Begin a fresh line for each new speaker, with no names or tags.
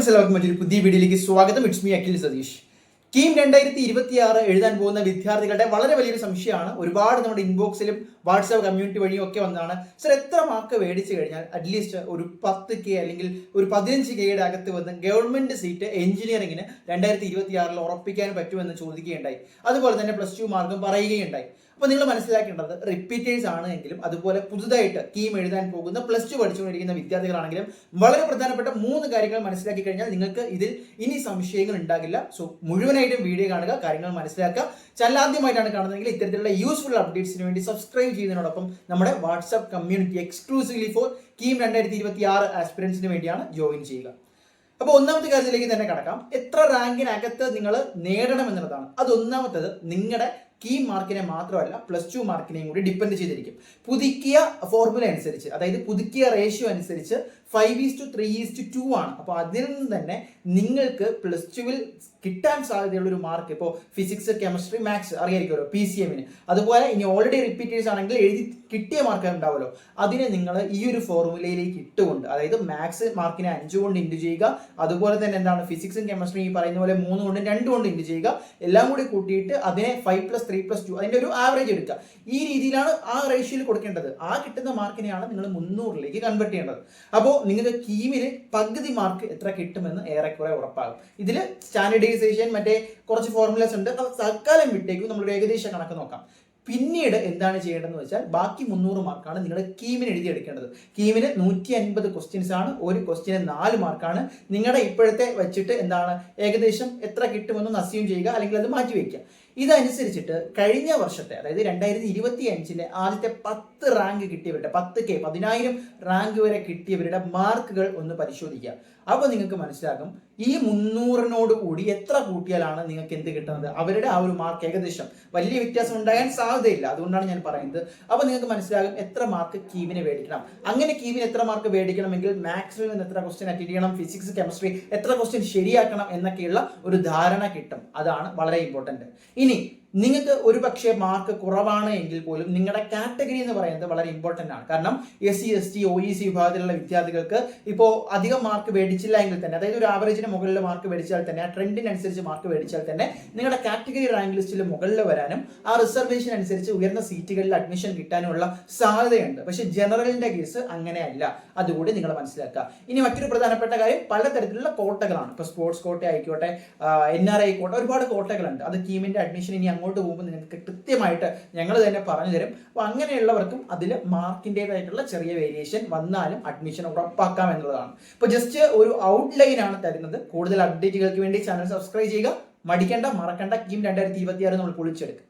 Friends എല്ലാവർക്കും മറ്റൊരു പുതിയ വീഡിയോയിലേക്ക് സ്വാഗതം. It's me Akhil Satheesh. KEAM രണ്ടായിരത്തി ഇരുപത്തി ആറ് എഴുതാൻ പോകുന്ന വിദ്യാർത്ഥികളുടെ വളരെ വലിയൊരു സംശയമാണ്. ഒരുപാട് നമ്മുടെ ഇൻബോക്സിലും വാട്സാപ്പ് കമ്മ്യൂണിറ്റി വഴിയും ഒക്കെ വന്നതാണ് സർ എത്ര മാർക്ക് മേടിച്ചു കഴിഞ്ഞാൽ അറ്റ്ലീസ്റ്റ് ഒരു പത്ത് കെ അല്ലെങ്കിൽ ഒരു പതിനഞ്ച് കെയുടെ അകത്ത് വന്ന് ഗവൺമെന്റ് സീറ്റ് എഞ്ചിനീയറിംഗിന് രണ്ടായിരത്തി ഇരുപത്തി ആറിൽ ഉറപ്പിക്കാൻ പറ്റുമെന്ന് ചോദിക്കുകയുണ്ടായി. അതുപോലെ തന്നെ പ്ലസ് ടു മാർക്കും പറയുകയുണ്ടായി. അപ്പോൾ നിങ്ങൾ മനസ്സിലാക്കേണ്ടത് റിപ്പീറ്റേഴ്സ് ആണ് എങ്കിലും അതുപോലെ പുതുതായിട്ട് കീം എഴുതാൻ പോകുന്ന പ്ലസ് ടു പഠിച്ചുകൊണ്ടിരിക്കുന്ന വിദ്യാർത്ഥികളാണെങ്കിലും വളരെ പ്രധാനപ്പെട്ട മൂന്ന് കാര്യങ്ങൾ മനസ്സിലാക്കി കഴിഞ്ഞാൽ നിങ്ങൾക്ക് ഇതിൽ ഇനി സംശയങ്ങൾ ഉണ്ടാകില്ല. സോ മുഴുവനായിട്ടും വീഡിയോ കാണുക കാര്യങ്ങൾ മനസ്സിലാക്കുക. ചാനൽ ആദ്യമായിട്ടാണ് കാണുന്നതെങ്കിൽ ഇത്തരത്തിലുള്ള യൂസ്ഫുൾ അപ്ഡേറ്റ്സിന് വേണ്ടി സബ്സ്ക്രൈബ് ചെയ്യുന്നതിനോടൊപ്പം നമ്മുടെ WhatsApp community exclusively for KEAM രണ്ടായിരത്തി ഇരുപത്തി ആറ് ആസ്പിറൻസിന് വേണ്ടിയാണ് ജോയിൻ ചെയ്യുക. അപ്പോൾ ഒന്നാമത്തെ കാര്യത്തിലേക്ക് തന്നെ കടക്കാം. എത്ര റാങ്കിനകത്ത് നിങ്ങൾ നേടണം എന്നുള്ളതാണ്. അത് ഒന്നാമത്തത് നിങ്ങളുടെ കീ മാർക്കിനെ മാത്രമല്ല പ്ലസ് ടു മാർക്കിനെയും കൂടി ഡിപ്പെൻഡ് ചെയ്തിരിക്കും. പുതുക്കിയ ഫോർമുല അനുസരിച്ച് അതായത് പുതുക്കിയ റേഷ്യോ അനുസരിച്ച് five is to three is to two two. അപ്പോൾ അതിൽ നിന്ന് തന്നെ നിങ്ങൾക്ക് പ്ലസ് ടുവിൽ കിട്ടാൻ സാധ്യതയുള്ള ഒരു മാർക്ക് ഇപ്പോൾ ഫിസിക്സ് കെമിസ്ട്രി മാത്സ് അറിയായിരിക്കുമല്ലോ പി സി എമ്മിന് അതുപോലെ ഇനി ഓൾറെഡി റിപ്പീറ്റേഴ്സ് ആണെങ്കിൽ എഴുതി കിട്ടിയ മാർക്ക് ഉണ്ടാവുമല്ലോ. അതിനെ നിങ്ങൾ ഈ ഒരു ഫോർമുലയിലേക്ക് ഇട്ടുകൊണ്ട് അതായത് മാത്സ് മാർക്കിനെ അഞ്ച് കൊണ്ട് ഇന്റു ചെയ്യുക അതുപോലെ തന്നെ എന്താണ് ഫിസിക്സും കെമിസ്ട്രിയും ഈ പറയുന്ന പോലെ മൂന്ന് കൊണ്ടും രണ്ട് കൊണ്ട് ഇന്റു ചെയ്യുക എല്ലാം കൂടി കൂട്ടിയിട്ട് അതിനെ five plus three plus two അതിന്റെ ഒരു ആവറേജ് എടുക്കുക. ഈ രീതിയിലാണ് ആ റേഷ്യോയിൽ കൊടുക്കേണ്ടത്. ആ കിട്ടുന്ന മാർക്കിനെയാണ് നിങ്ങൾ മുന്നൂറിലേക്ക് കൺവെർട്ട് ചെയ്യേണ്ടത്. അപ്പോൾ നിങ്ങളുടെ കീമിന് പകുതി മാർക്ക് എത്ര കിട്ടുമെന്ന് ഏറെക്കുറെ ഉറപ്പാകും. ഇതിൽ സ്റ്റാൻഡേർഡൈസേഷൻ മറ്റേ കുറച്ച് ഫോർമുലസ് ഉണ്ട്. അത് തൽക്കാലം വിട്ടേക്കും. നമ്മൾ ഏകദേശ കണക്ക് നോക്കാം. പിന്നീട് എന്താണ് ചെയ്യേണ്ടതെന്ന് വെച്ചാൽ ബാക്കി മുന്നൂറ് മാർക്കാണ് നിങ്ങൾ കീമിന് എഴുതിയെടുക്കേണ്ടത്. കീമിന് നൂറ്റി അൻപത് ക്വസ്റ്റ്യൻസ് ആണ്. ഒരു ക്വസ്റ്റ്യന് നാല് മാർക്കാണ് നിങ്ങളുടെ ഇപ്പോഴത്തെ വെച്ചിട്ട് എന്താണ്? ഏകദേശം എത്ര കിട്ടുമെന്ന് അസ്യൂം ചെയ്യുക. അല്ലെങ്കിൽ അത് മാറ്റി വയ്ക്കുക ഇതനുസരിച്ചിട്ട് കഴിഞ്ഞ വർഷത്തെ അതായത് രണ്ടായിരത്തി ഇരുപത്തി അഞ്ചിലെ ആദ്യത്തെ പത്ത് റാങ്ക് കിട്ടിയവരുടെ പത്ത് കെ പതിനായിരം റാങ്ക് വരെ കിട്ടിയവരുടെ മാർക്കുകൾ ഒന്ന് പരിശോധിക്കുക. അപ്പോൾ നിങ്ങൾക്ക് മനസ്സിലാക്കും ഈ മുന്നൂറിനോട് കൂടി എത്ര കൂട്ടിയാലാണ് നിങ്ങൾക്ക് എന്ത് കിട്ടുന്നത്? അവരുടെ ആ ഒരു മാർക്ക് ഏകദേശം വലിയ വ്യത്യാസം ഉണ്ടാകാൻ സാധ്യതയില്ല. അതുകൊണ്ടാണ് ഞാൻ പറയുന്നത്. അപ്പോൾ നിങ്ങൾക്ക് മനസ്സിലാകും എത്ര മാർക്ക് കീവിന് മേടിക്കണം. അങ്ങനെ കീമിന് എത്ര മാർക്ക് മേടിക്കണമെങ്കിൽ മാത്സിൽ നിന്ന് എത്ര ക്വസ്റ്റ്യൻ അറ്റൻഡ് ചെയ്യണം ഫിസിക്സ് കെമിസ്ട്രി എത്ര ക്വസ്റ്റ്യൻ ശരിയാക്കണം എന്നൊക്കെയുള്ള ഒരു ധാരണ കിട്ടും. അതാണ് വളരെ ഇമ്പോർട്ടന്റ് ഇനി നിങ്ങൾക്ക് ഒരു പക്ഷേ മാർക്ക് കുറവാണ് എങ്കിൽ പോലും നിങ്ങളുടെ കാറ്റഗറി എന്ന് പറയുന്നത് വളരെ ഇമ്പോർട്ടന്റ് ആണ്. കാരണം S C S T O E C വിഭാഗത്തിലുള്ള വിദ്യാർത്ഥികൾക്ക് ഇപ്പോൾ അധികം മാർക്ക് മേടിച്ചില്ല എങ്കിൽ തന്നെ അതായത് ഒരു ആവറേജിന് മുകളിൽ മാർക്ക് മേടിച്ചാൽ തന്നെ ആ ട്രെൻഡിനനുസരിച്ച് മാർക്ക് മേടിച്ചാൽ തന്നെ നിങ്ങളുടെ കാറ്റഗറി റാങ്ക് ലിസ്റ്റിൽ മുകളിൽ വരാനും ആ റിസർവേഷൻ അനുസരിച്ച് ഉയർന്ന സീറ്റുകളിൽ അഡ്മിഷൻ കിട്ടാനുമുള്ള സാധ്യതയുണ്ട്. പക്ഷേ ജനറലിന്റെ കേസ് അങ്ങനെയല്ല. അതുകൂടി നിങ്ങൾ മനസ്സിലാക്കുക. ഇനി മറ്റൊരു പ്രധാനപ്പെട്ട കാര്യം പലതരത്തിലുള്ള കോട്ടകളാണ്. ഇപ്പോൾ സ്പോർട്സ് കോട്ട ആയിക്കോട്ടെ എൻ ആർ ഐ കോട്ട ഒരുപാട് കോട്ടകളുണ്ട്. അത് ടീമിന്റെ അഡ്മിഷൻ ഇനി അങ്ങോട്ട് പോകുമ്പോൾ നിങ്ങൾക്ക് കൃത്യമായിട്ട് ഞങ്ങൾ തന്നെ പറഞ്ഞു തരും. അപ്പോൾ അങ്ങനെയുള്ളവർക്കും അതിൽ മാർക്കിന്റെതായിട്ടുള്ള ചെറിയ വേരിയേഷൻ വന്നാലും അഡ്മിഷൻ ഉറപ്പാക്കാം എന്നുള്ളതാണ്. അപ്പോൾ ജസ്റ്റ് ഒരു ഔട്ട്ലൈൻ ആണ് തരുന്നത്. കൂടുതൽ അപ്ഡേറ്റുകൾക്ക് വേണ്ടി ചാനൽ സബ്സ്ക്രൈബ് ചെയ്യുക. മടിക്കേണ്ട മറക്കണ്ട. കീം രണ്ടായിരത്തി ഇരുപത്തി ആറ് നമ്മൾ പൊളിച്ചെടുക്കും.